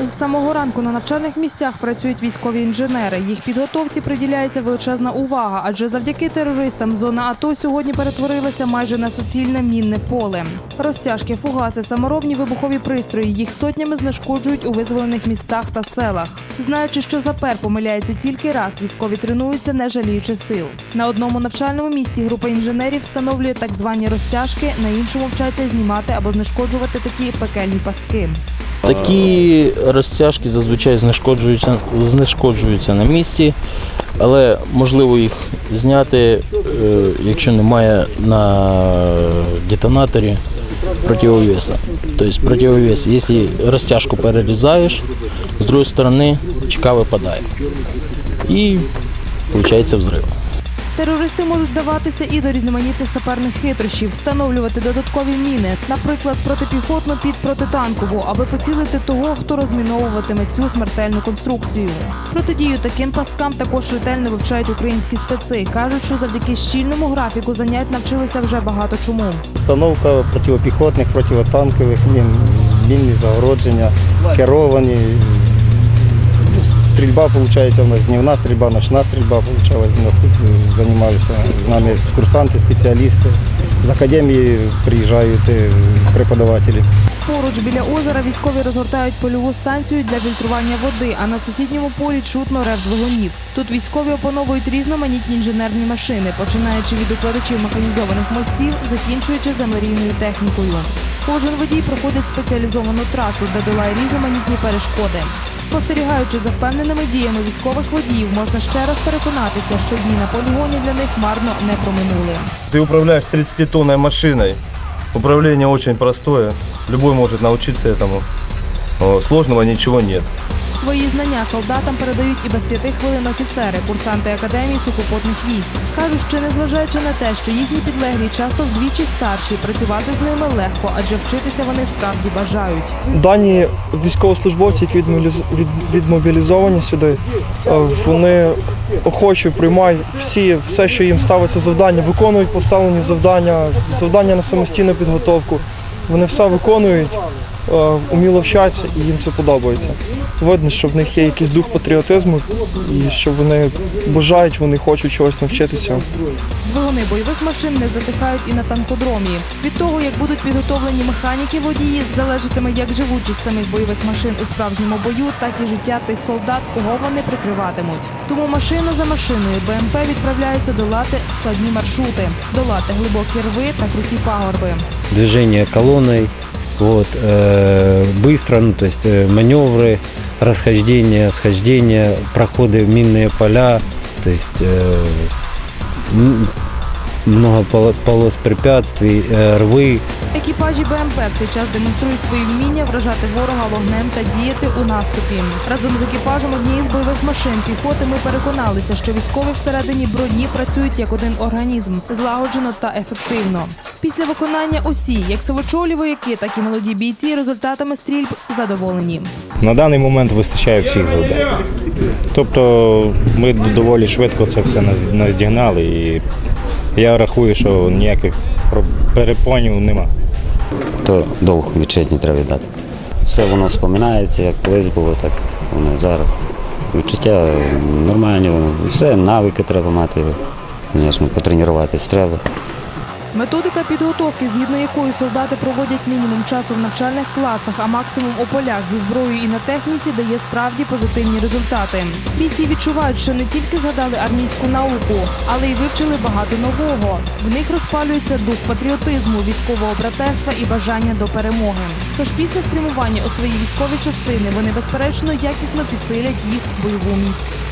З самого ранку на навчальних місцях працюють військові інженери. Їх підготовці приділяється величезна увага, адже завдяки терористам зона АТО сьогодні перетворилася майже на суцільне мінне поле. Розтяжки, фугаси, саморобні вибухові пристрої їх сотнями знешкоджують у визволених містах та селах. Знаючи, що запер помиляється тільки раз, військові тренуються, не жаліючи сил. На одному навчальному місці група інженерів встановлює так звані розтяжки, на іншому вчаться знімати або знешкоджувати такі пекельні пастки. Такі розтяжки зазвичай знешкоджуються, знешкоджуються на місці, але можливо їх зняти, е, якщо немає на детонаторі противовеса. Тобто противовес, якщо розтяжку перерізаєш, з другої сторони чека випадає. І виходить взрив. Терористи можуть вдаватися і до різноманітних саперних хитрощів, встановлювати додаткові міни, наприклад, протипіхотну під протитанкову, аби поцілити того, хто розміновуватиме цю смертельну конструкцію. Протидію таким пасткам також ретельно вивчають українські специ. кажуть, що завдяки щільному графіку занять навчилися вже багато чому. Установка протипіхотних, протитанкових мін, мінні загородження, керовані. Стрільба, виходить, у нас днівна стрільба, ночна стрільба, виходить, у нас тут займалися з нами курсанти, спеціалісти. З академії приїжджають е, преподавателі. Поруч біля озера військові розгортають польову станцію для фільтрування води, а на сусідньому полі чутно рев двигунів. Тут військові опановують різноманітні інженерні машини, починаючи від укладачів механізованих мостів, закінчуючи землерійною технікою. Кожен водій проходить спеціалізовану трасу, де долає різноманітні перешкоди. Спостерігаючи за впевненими діями військових водіїв, можна ще раз переконатися, що дні на полігоні для них марно не проминули. Ти управляєш 30-тонною машиною. Управління дуже простое. Любой може навчитися О, Сложного нічого нет. Свої знання солдатам передають і без п'яти хвилин офіцери, курсанти академії сухопутних військ. Кажуть, що незважаючи на те, що їхні підлеглі часто вдвічі старші, працювати з ними легко, адже вчитися вони справді бажають. Дані військовослужбовці, які відмобіліз- відмобілізовані сюди, е, вони охоче приймають всі, все, що їм ставиться завдання, виконують поставлені завдання, завдання на самостійну підготовку. Вони все виконують, уміло вчаться і їм це подобається. Видно, що в них є якийсь дух патріотизму і що вони бажають, вони хочуть чогось навчитися. Двигуни бойових машин не затихають і на танкодромі. Від того, як будуть підготовлені механіки водії, залежатиме як живучість самих бойових машин у справжньому бою, так і життя тих солдат, кого вони прикриватимуть. Тому машина за машиною БМП відправляються долати складні маршрути, долати глибокі рви та круті пагорби. движение колонной, вот, э, быстро, ну, то есть э, маневры, расхождения, схождения, проходы в минные поля, то есть э, м- много поло- полос препятствий, э, рвы, Екіпажі БМП в цей час демонструють свої вміння вражати ворога вогнем та діяти у наступі. Разом з екіпажем однієї з бойових машин піхоти ми переконалися, що військові всередині броні працюють як один організм, злагоджено та ефективно. Після виконання усі, як силочолі вояки, так і молоді бійці, результатами стрільб задоволені. На даний момент вистачає всіх завдань. Тобто ми доволі швидко це все наздігнали і я рахую, що ніяких перепонів нема. то довг вітчизні треба віддати. Все воно споминається, як колись було, так воно зараз. Відчуття нормальні, все, навики треба мати, звісно, потренуватись треба. Методика підготовки, згідно якої солдати проводять мінімум часу в навчальних класах, а максимум у полях зі зброєю і на техніці, дає справді позитивні результати. Бійці відчувають, що не тільки згадали армійську науку, але й вивчили багато нового. В них розпалюється дух патріотизму, військового братерства і бажання до перемоги. Тож після спрямування у свої військові частини вони безперечно якісно підсилять їх бойову міць.